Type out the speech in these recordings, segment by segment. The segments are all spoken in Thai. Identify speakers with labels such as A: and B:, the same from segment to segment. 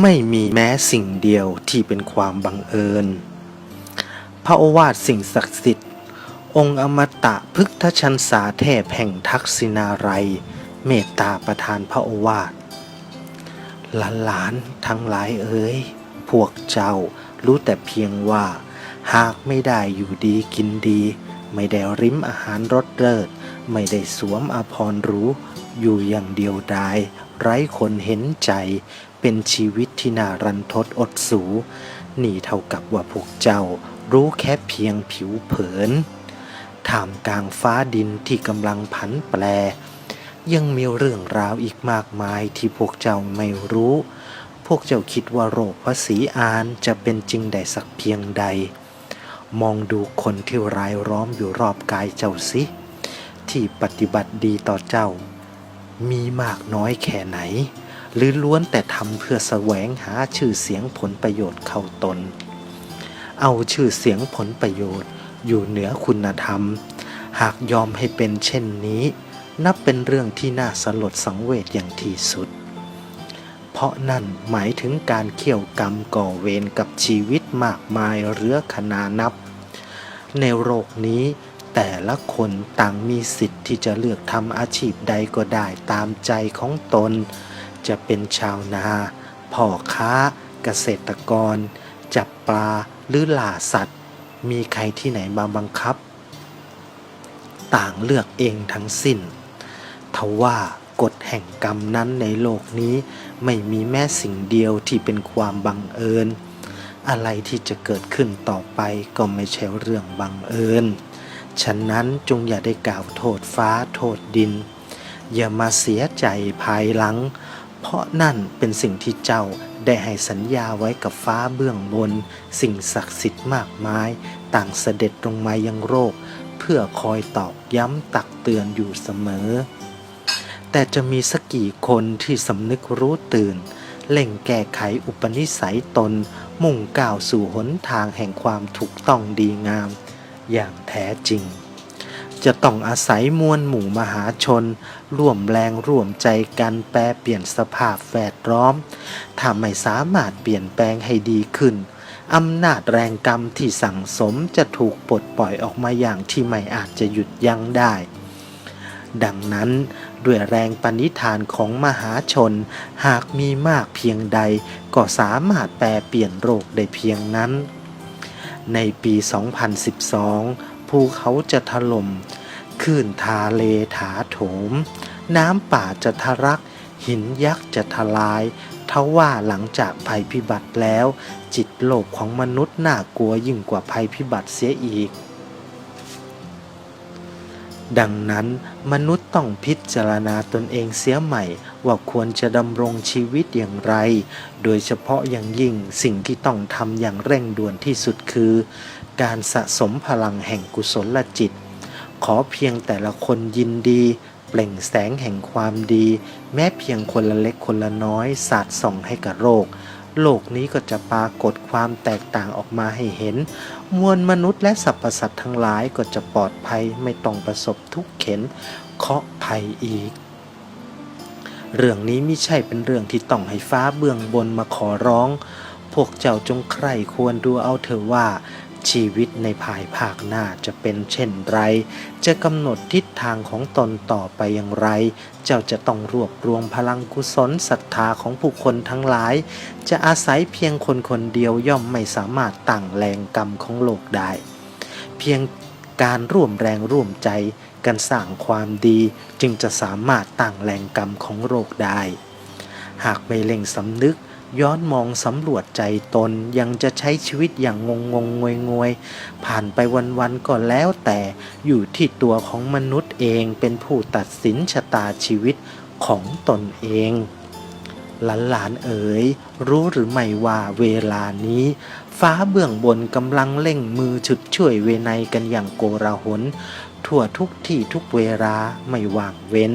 A: ไม่มีแม้สิ่งเดียวที่เป็นความบังเอิญ พระโอวาทสิ่งศักดิ์สิทธิ์ องค์อมตะพฤกษชันสาเทพแห่งทักษินาไรยเมตตาประทานพระโอวาทหลานๆทั้งหลายเอ๋ย พวกเจ้ารู้แต่เพียงว่า หากไม่ได้อยู่ดีกินดี ไม่ได้ริมอาหารรสเลิศ ไม่ได้สวมอาภรณ์รู้ อยู่อย่างเดียวดาย ไร้คนเห็นใจ เป็นชีวิตที่น่ารันทดอดสู นี่เท่ากับว่าพวกเจ้ารู้แค่เพียงผิวเผินท่ามกลางฟ้าดินที่กำลังผันแปร ยังมีเรื่องราวอีกมากมายที่พวกเจ้าไม่รู้ พวกเจ้าคิดว่าโรคภาษีอานจะเป็นจริงได้สักเพียงใด มองดูคนที่รายล้อมอยู่รอบกายเจ้าสิที่ปฏิบัติดีต่อเจ้า มีมากน้อยแค่ไหน หรือล้วนแต่ทำเพื่อแสวงหาชื่อเสียงผลประโยชน์เข้าตน เอาชื่อเสียงผลประโยชน์อยู่เหนือคุณธรรม หากยอมให้เป็นเช่นนี้ นับเป็นเรื่องที่น่าสลดสังเวชอย่างที่สุด เพราะนั่นหมายถึงการเขี่ยวกรรมก่อเวรกับชีวิตมากมายเรื้อขนานับ ในโลกนี้ แต่ละคนต่างมีสิทธิ์ที่จะเลือกทำอาชีพใดก็ได้ตามใจของตน จะเป็นชาวนาพ่อค้า เกษตรกร จับปลาหรือล่าสัตว์ มีใครที่ไหนมาบังคับ ต่างเลือกเองทั้งสิ้นทว่ากฎแห่งกรรมนั้นในโลกนี้ไม่มีแม้สิ่งเดียวที่เป็นความบังเอิญ อะไรที่จะเกิดขึ้นต่อไปก็ไม่ใช่เรื่องบังเอิญ ฉะนั้นจงอย่าได้กล่าวโทษฟ้าโทษดิน อย่ามาเสียใจภายหลัง เพราะนั่นเป็นสิ่งที่เจ้าได้ให้สัญญาไว้กับฟ้าเบื้องบน สิ่งศักดิ์สิทธิ์มากมาย ต่างเสด็จลงมายังโรค เพื่อคอยตอกย้ำตักเตือนอยู่เสมอ แต่จะมีสักกี่คนที่สำนึกรู้ตื่นเล่งแก้ไขอุปนิสัยตน มุ่งก้าวสู่หนทางแห่งความถูกต้องดีงาม อย่างแท้จริง จะต้องอาศัยมวลหมู่มหาชน ร่วมแรงร่วมใจกันแปรเปลี่ยนสภาพแวดล้อมถ้าไม่สามารถเปลี่ยนแปลงให้ดีขึ้นอำนาจแรงกรรมที่สั่งสมจะถูกปลดปล่อยออกมาอย่างที่ไม่อาจจะหยุดยั้งได้ ดังนั้นด้วยแรงปณิธานของมหาชน หากมีมากเพียงใด ก็สามารถแปลเปลี่ยนโรคได้เพียงนั้น ในปี 2012 ภูเขาจะถล่มคลื่นทาเลถาโถม น้ำป่าจะทะลัก หินยักษ์จะทลายทว่าหลังจากภัยพิบัติแล้ว จิตโลภของมนุษย์น่ากลัวยิ่งกว่าภัยพิบัติเสียอีก ดังนั้นมนุษย์ต้องพิจารณาตนเองเสียใหม่ ว่าควรจะดำรงชีวิตอย่างไร โดยเฉพาะอย่างยิ่งสิ่งที่ต้องทำอย่างเร่งด่วนที่สุดคือ การสะสมพลังแห่งกุศลจิต ขอเพียงแต่ละคนยินดี เปล่งแสงแห่งความดี แม้เพียงคนละเล็กคนละน้อยสาดส่องให้กับโลก โลกนี้ก็จะปรากฏความแตกต่างออกมาให้เห็น มวลมนุษย์และสรรพสัตว์ทั้งหลายก็จะปลอดภัยไม่ต้องประสบทุกข์เข็นเคาะภัยอีก เรื่องนี้ไม่ใช่เป็นเรื่องที่ต้องให้ฟ้าเบื้องบนมาขอร้อง พวกเจ้าจงใคร่ควรดูเอาเถอะว่า ชีวิตในภายภาคหน้าจะเป็นเช่นไร จะกำหนดทิศทางของตนต่อไปอย่างไร เจ้าจะต้องรวบรวมพลังกุศลศรัทธาของผู้คนทั้งหลาย จะอาศัยเพียงคนคนเดียวย่อมไม่สามารถตั้งแรงกรรมของโลกได้ เพียงการร่วมแรงร่วมใจกันสร้างความดีจึงจะสามารถตั้งแรงกรรมของโลกได้ หากไม่เล่งสำนึก ย้อนมองสำรวจใจตนยังจะใช้ชีวิตอย่างงงงงวยงวยผ่านไปวันๆก็แล้วแต่อยู่ที่ตัวของมนุษย์เองเป็นผู้ตัดสินชะตาชีวิตของตนเอง หลานๆเอ๋ย รู้หรือไม่ว่าเวลานี้ ฟ้าเบื้องบนกำลังเร่งมือฉุดช่วยเวไนกันอย่างโกลาหลทั่วทุกที่ทุกเวลาไม่ว่างเว้น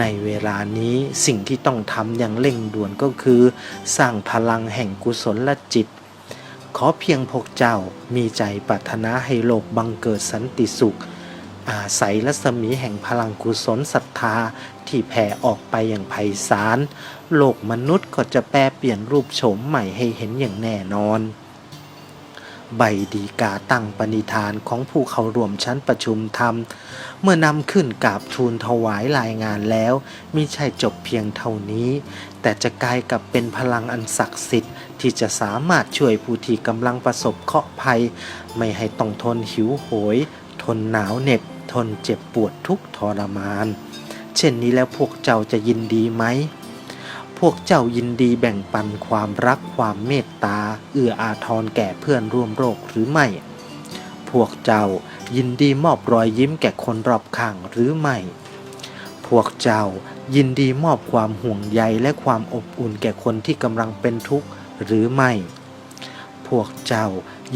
A: ในเวลานี้สิ่งที่ต้องทำอย่างเร่งด่วนก็คือ สร้างพลังแห่งกุศลลจิต ขอเพียงพวกเจ้ามีใจปรารถนาให้โลกบังเกิดสันติสุข อาศัยรัศมีแห่งพลังกุศลศรัทธาที่แผ่ออกไปอย่างไพศาลโลกมนุษย์ก็จะแปลเปลี่ยนรูปโฉมใหม่ให้เห็นอย่างแน่นอน ใบดีกาตั้งปณิธานของผู้เข้าร่วมชั้นประชุมธรรม เมื่อนำขึ้นกราบทูลถวายรายงานแล้วมิใช่จบเพียงเท่านี้ แต่จะกลายกับเป็นพลังอันศักดิ์สิทธิ์ที่จะสามารถช่วยผู้ที่กำลังประสบเคราะห์ภัย ไม่ให้ต้องทนหิวโหย ทนหนาวเหน็บ ทนเจ็บปวดทุกทรมาน เช่นนี้แล้วพวกเจ้าจะยินดีไหม วกเจ้ายินดีแบ่งปันความรักความเมตตา เอื้ออาทรแก่เพื่อนร่วมโรคหรือไม่ พวกเจ้ายินดีมอบรอยยิ้มแก่คนรอบข้างหรือไม่ พวกเจ้ายินดีมอบความห่วงใยและความอบอุ่นแก่คนที่กำลังเป็นทุกข์หรือไม่ พวกเจ้า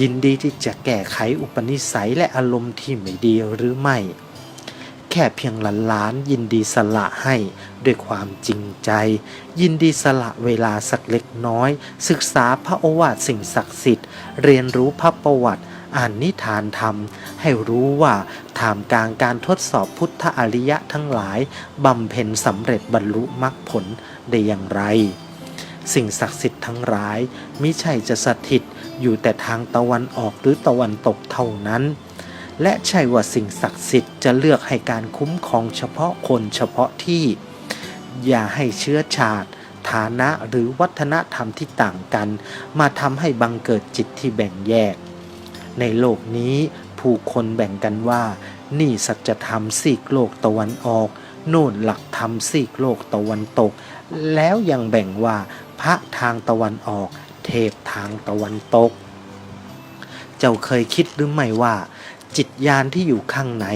A: ยินดีที่จะแก้ไขอุปนิสัยและอารมณ์ที่ไม่ดีหรือไม่ ค่เพียงหลานๆยินดีสละให้ด้วยความจริงใจ ยินดีสละเวลาสักเล็กน้อย ศึกษาพระโอวาทสิ่งศักดิ์สิทธิ์ เรียนรู้พระประวัติอ่านนิทานธรรม ให้รู้ว่าทามกลางการทดสอบพุทธอริยะทั้งหลายบำเพ็ญสำเร็จบรรลุมรรคผลได้อย่างไร สิ่งศักดิ์สิทธิ์ทั้งหลายมิใช่จะสถิตอยู่แต่ทางตะวันออกหรือตะวันตกเท่านั้น และใช่ว่าสิ่งศักดิ์สิทธิ์จะเลือกให้การคุ้มครองเฉพาะคนเฉพาะที่ อย่าให้เชื้อชาติ ฐานะหรือวัฒนธรรมที่ต่างกัน มาทำให้บังเกิดจิตที่แบ่งแยก ในโลกนี้ผู้คนแบ่งกันว่า นี่สัจธรรมซีกโลกตะวันออก โน่นหลักธรรมซีกโลกตะวันตก แล้วยังแบ่งว่า พระทางตะวันออก เทพทางตะวันตก เจ้าเคยคิดหรือไม่ว่า จิตญาณที่อยู่ข้างใน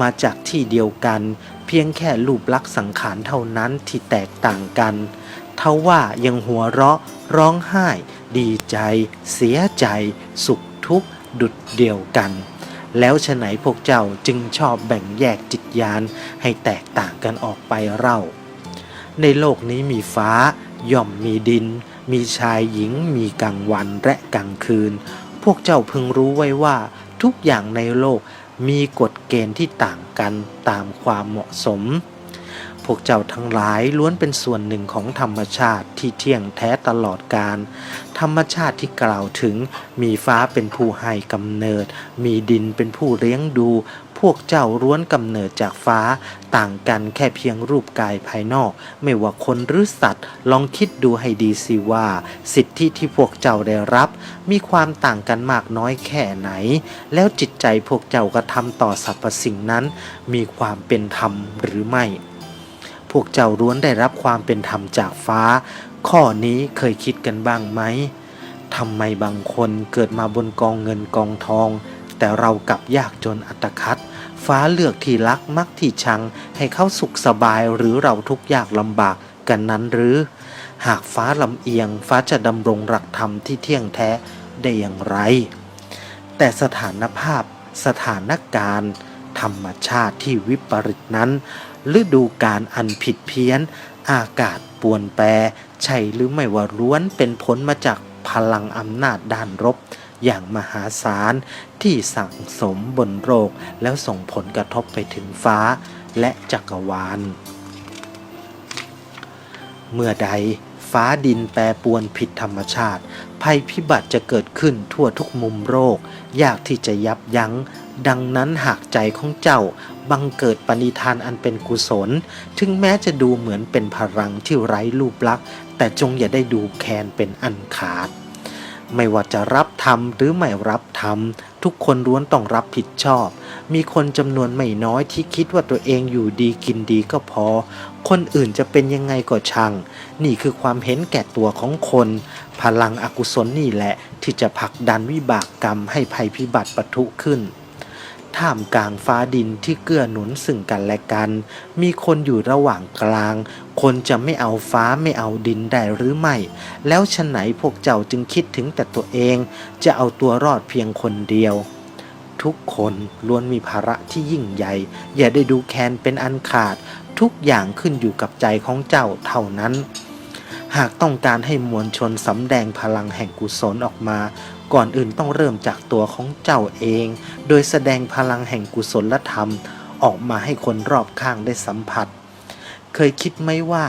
A: มาจากที่เดียวกัน เพียงแค่รูปลักษณ์สังขารเท่านั้นที่แตกต่างกันเท่าว่ายังหัวเราะ ร้องไห้ ดีใจ เสียใจ สุขทุกข์ดุดเดียวกัน แล้วฉะไหนพวกเจ้าจึงชอบแบ่งแยกจิตญาณให้แตกต่างกันออกไปเล่าในโลกนี้มีฟ้า ย่อมมีดิน มีชายหญิง มีกลางวันและกลางคืน พวกเจ้าพึงรู้ไว้ว่า ทุกอย่างในโลกมีกฎเกณฑ์ที่ต่างกันตามความเหมาะสม พวกเจ้าทั้งหลายล้วนเป็นส่วนหนึ่งของธรรมชาติที่เที่ยงแท้ตลอดการ ธรรมชาติที่กล่าวถึงมีฟ้าเป็นผู้ให้กำเนิด มีดินเป็นผู้เลี้ยงดู วกเจ้าร้วนกำเนิดจากฟ้า ต่างกันแค่เพียงรูปกายภายนอก ไม่ว่าคนหรือสัตว์ ลองคิดดูให้ดีสิว่า สิทธิที่พวกเจ้าได้รับ มีความต่างกันมากน้อยแค่ไหน แล้วจิตใจพวกเจ้ากระทำต่อสรรพสิ่งนั้น มีความเป็นธรรมหรือไม่ พวกเจ้าร้วนได้รับความเป็นธรรมจากฟ้า ข้อนี้เคยคิดกันบ้างไหมทำไมบางคนเกิดมาบนกองเงินกองทอง แต่เรากลับยากจนอัตคัด ฟ้าเลือกที่รักมักที่ชัง ให้เขาสุขสบายหรือเราทุกยากลำบากกันนั้นหรือ หากฟ้าลำเอียง ฟ้าจะดำรงหลักธรรมที่เที่ยงแท้ได้อย่างไร แต่สถานภาพสถานการณ์ธรรมชาติที่วิปริตนั้นฤดูการอันผิดเพี้ยน อากาศปวนแปรใช่หรือไม่ว่าล้วนเป็นผลมาจากพลังอำนาจด้านรบ อย่างมหาศาลที่สั่งสมบนโลกแล้วส่งผลกระทบไปถึงฟ้าและจักรวาล เมื่อใดฟ้าดินแปรปวนผิดธรรมชาติ ภัยพิบัติจะเกิดขึ้นทั่วทุกมุมโลกยากที่จะยับยัง้ง ดังนั้นหากใจของเจ้าบังเกิดปณิธานอันเป็นกุศล ถึงแม้จะดูเหมือนเป็นพลังที่ไร้รูปลักษณ์แต่จงอย่าได้ดูแคลนเป็นอันขาด ไม่ว่าจะรับทำหรือไม่รับทำทุกคนล้วนต้องรับผิดชอบ มีคนจำนวนไม่น้อยที่คิดว่าตัวเองอยู่ดีกินดีก็พอ คนอื่นจะเป็นยังไงก็ช่าง นี่คือความเห็นแก่ตัวของคน พลังอกุศลนี่แหละที่จะผลักดันวิบากกรรมให้ภัยพิบัติปะทุขึ้น ท่ามกลางฟ้าดินที่เกื้อหนุนซึ่งกันและกัน มีคนอยู่ระหว่างกลาง คนจะไม่เอาฟ้าไม่เอาดินได้หรือไม่ แล้วฉะไหนพวกเจ้าจึงคิดถึงแต่ตัวเอง จะเอาตัวรอดเพียงคนเดียว ทุกคนล้วนมีภาระที่ยิ่งใหญ่ อย่าได้ดูแคลนเป็นอันขาด ทุกอย่างขึ้นอยู่กับใจของเจ้าเท่านั้นหากต้องการให้มวลชนสำแดงพลังแห่งกุศลออกมา ก่อนอื่นต้องเริ่มจากตัวของเจ้าเอง โดยแสดงพลังแห่งกุศลธรรม ออกมาให้คนรอบข้างได้สัมผัส เคยคิดไหมว่า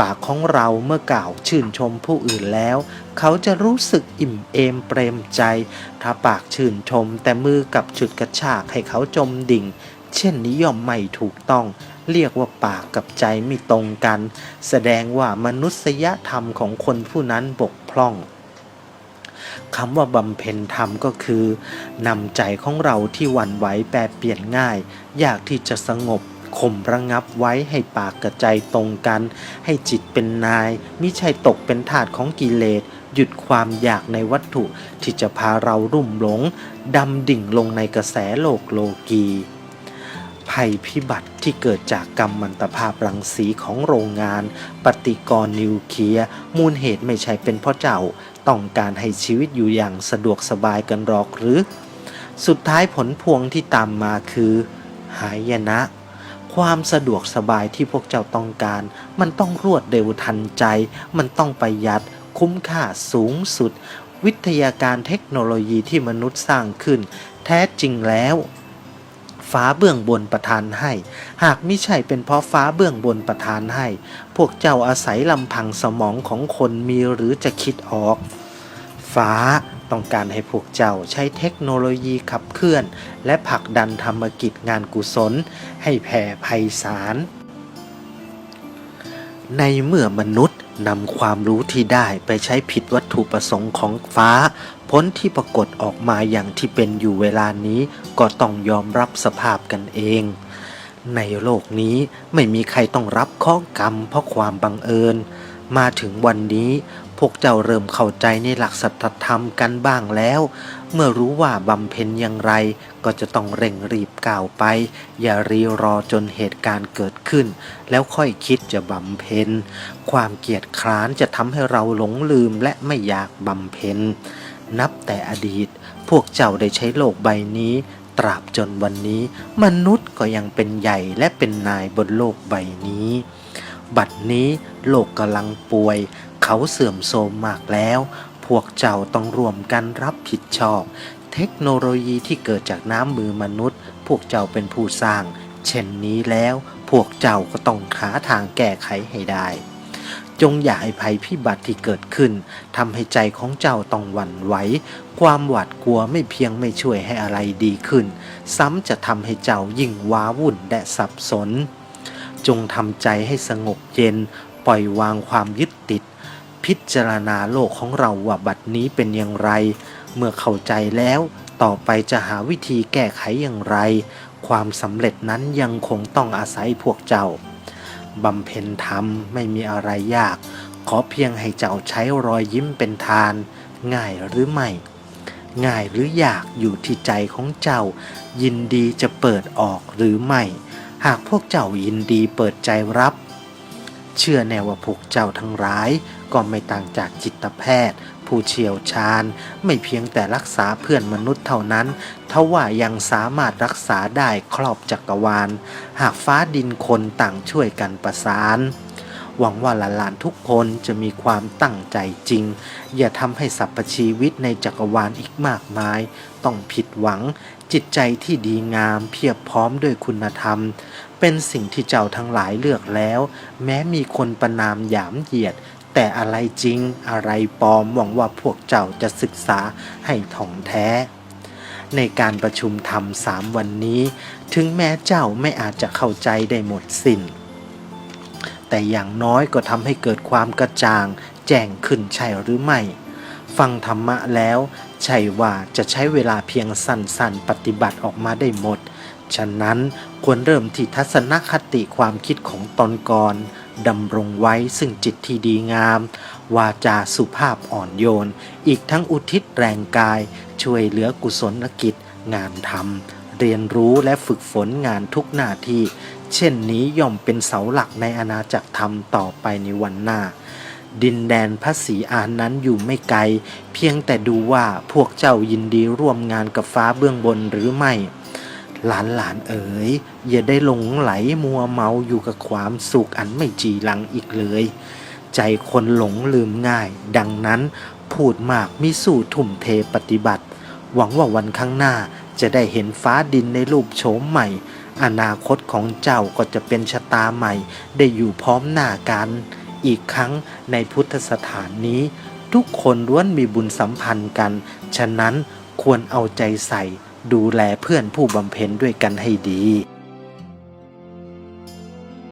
A: ปากของเราเมื่อกล่าวชื่นชมผู้อื่นแล้ว เขาจะรู้สึกอิ่มเอมเปรมใจ ถ้าปากชื่นชมแต่มือกับจุดกระชากให้เขาจมดิ่ง เช่นนี้ย่อมไม่ถูกต้องเรียกว่าปากกับใจไม่ตรงกัน แสดงว่ามนุษยธรรมของคนผู้นั้นบกพร่อง คำว่าบำเพ็ญธรรมก็คือนำใจของเราที่หวั่นไหวแปรเปลี่ยนง่ายอยากที่จะสงบข่มระงับไว้ให้ปากกับใจตรงกัน ให้จิตเป็นนายมิใช่ตกเป็นทาสของกิเลส หยุดความอยากในวัตถุที่จะพาเรารุ่มหลงดำดิ่งลงในกระแสโลกโลกีภัยพิบัติที่เกิดจากกรรมมันตภาพรังสีของโรงงาน ปฏิกรณ์นิวเคลียร์มูลเหตุไม่ใช่เป็นเพราะเจ้า ต้องการให้ชีวิตอยู่อย่างสะดวกสบายกันหรอกหรือ สุดท้ายผลพวงที่ตามมาคือ หายนะ ความสะดวกสบายที่พวกเจ้าต้องการ มันต้องรวดเร็วทันใจ มันต้องประหยัด คุ้มค่าสูงสุด วิทยาการเทคโนโลยีที่มนุษย์สร้างขึ้น แท้จริงแล้วฟ้าเบื้องบนประทานให้ หากไม่ใช่เป็นเพราะฟ้าเบื้องบนประทานให้ พวกเจ้าอาศัยลำพังสมองของคนมีหรือจะคิดออก ฟ้า ต้องการให้พวกเจ้าใช้เทคโนโลยีขับเคลื่อน และผลักดันธรรมกิจงานกุศล ให้แผ่ไพศาลในเมื่อมนุษย์นำความรู้ที่ได้ไปใช้ผิดวัตถุประสงค์ของฟ้าผลที่ปรากฏออกมาอย่างที่เป็นอยู่เวลานี้ก็ต้องยอมรับสภาพกันเอง ในโลกนี้ไม่มีใครต้องรับข้อกรรมเพราะความบังเอิญ มาถึงวันนี้ พวกเจ้าเริ่มเข้าใจในหลักสัจธรรมกันบ้างแล้ว เมื่อรู้ว่าบำเพ็ญอย่างไร ก็จะต้องเร่งรีบก้าวไป อย่ารีรอจนเหตุการณ์เกิดขึ้น แล้วค่อยคิดจะบำเพ็ญ ความเกียจคร้านจะทำให้เราหลงลืมและไม่อยากบำเพ็ญ นับแต่อดีต พวกเจ้าได้ใช้โลกใบนี้ ตราบจนวันนี้ มนุษย์ก็ยังเป็นใหญ่และเป็นนายบนโลกใบนี้ บัดนี้โลกกำลังป่วย เขาเสื่อมโทรมมากแล้ว พวกเจ้าต้องร่วมกันรับผิดชอบ เทคโนโลยีที่เกิดจากน้ำมือมนุษย์ พวกเจ้าเป็นผู้สร้าง เช่นนี้แล้ว พวกเจ้าก็ต้องหาทางแก้ไขให้ได้ จงอย่าให้ภัยพิบัติที่เกิดขึ้นทำให้ใจของเจ้าต้องหวั่นไหว ความหวาดกลัวไม่เพียงไม่ช่วยให้อะไรดีขึ้น ซ้ำจะทำให้เจ้ายิ่งว้าวุ่นและสับสนจงทำใจให้สงบเย็น ปล่อยวางความยึดติด พิจารณาโลกของเราว่าบัดนี้เป็นอย่างไร เมื่อเข้าใจแล้ว ต่อไปจะหาวิธีแก้ไขอย่างไร ความสำเร็จนั้นยังคงต้องอาศัยพวกเจ้าบำเพ็ญธรรมไม่มีอะไรยาก ขอเพียงให้เจ้าใช้รอยยิ้มเป็นทาน ง่ายหรือไม่ ง่ายหรือยากอยู่ที่ใจของเจ้า ยินดีจะเปิดออกหรือไม่ หากพวกเจ้ายินดีเปิดใจรับ เชื่อแน่ว่าพวกเจ้าทั้งหลาย ก็ไม่ต่างจากจิตแพทย์ ผู้เชี่ยวชาญ ไม่เพียงแต่รักษาเพื่อนมนุษย์เท่านั้นทว่ายังสามารถรักษาได้ครอบจักรวาล หากฟ้าดินคนต่างช่วยกันประสานหวังว่าหลานๆทุกคนจะมีความตั้งใจจริง อย่าทำให้สรรพชีวิตในจักรวาลอีกมากมาย ต้องผิดหวัง จิตใจที่ดีงามเพียบพร้อมด้วยคุณธรรม เป็นสิ่งที่เจ้าทั้งหลายเลือกแล้ว แม้มีคนประนามหยามเหยียด แต่อะไรจริงอะไรปลอมหวังว่าพวกเจ้าจะศึกษาให้ถ่องแท้ ในการประชุมธรรมสามวันนี้ ถึงแม้เจ้าไม่อาจจะเข้าใจได้หมดสิน้น แต่อย่างน้อยก็ทำให้เกิดความกระจ่าง แจ้งขึ้นใช่หรือไม่ ฟังธรรมะแล้ว ใช่ว่าจะใช้เวลาเพียงสั้นๆ ปฏิบัติออกมาได้หมด ฉะนั้นควรเริ่มที่ทัศนคติความคิดของตนก่อน ดำรงไว้ซึ่งจิตที่ดีงาม วาจาสุภาพอ่อนโยน อีกทั้งอุทิศแรงกาย ช่วยเหลือกุศลกิจ งานทำเรียนรู้และฝึกฝนงานทุกหน้าที่ เช่นนี้ย่อมเป็นเสาหลักในอาณาจักรธรรมต่อไปในวันหน้า ดินแดนพระศรีอานนั้นอยู่ไม่ไกล เพียงแต่ดูว่าพวกเจ้ายินดีร่วมงานกับฟ้าเบื้องบนหรือไม่ หลานหลานเอ๋ยอย่าได้หลงไหลมัวเมาอยู่กับความสุขอันไม่จีรังอีกเลย ใจคนหลงลืมง่าย ดังนั้นพูดมากมิสู่ทุ่มเทปฏิบัติ หวังว่าวันข้างหน้าจะได้เห็นฟ้าดินในรูปโฉมใหม่ อนาคตของเจ้าก็จะเป็นชะตาใหม่ ได้อยู่พร้อมหน้ากัน อีกครั้งในพุทธสถานนี้ ทุกคนล้วนมีบุญสัมพันธ์กัน ฉะนั้นควรเอาใจใส่ ดูแลเพื่อนผู้บำเพ็ญด้วยกันให้ดี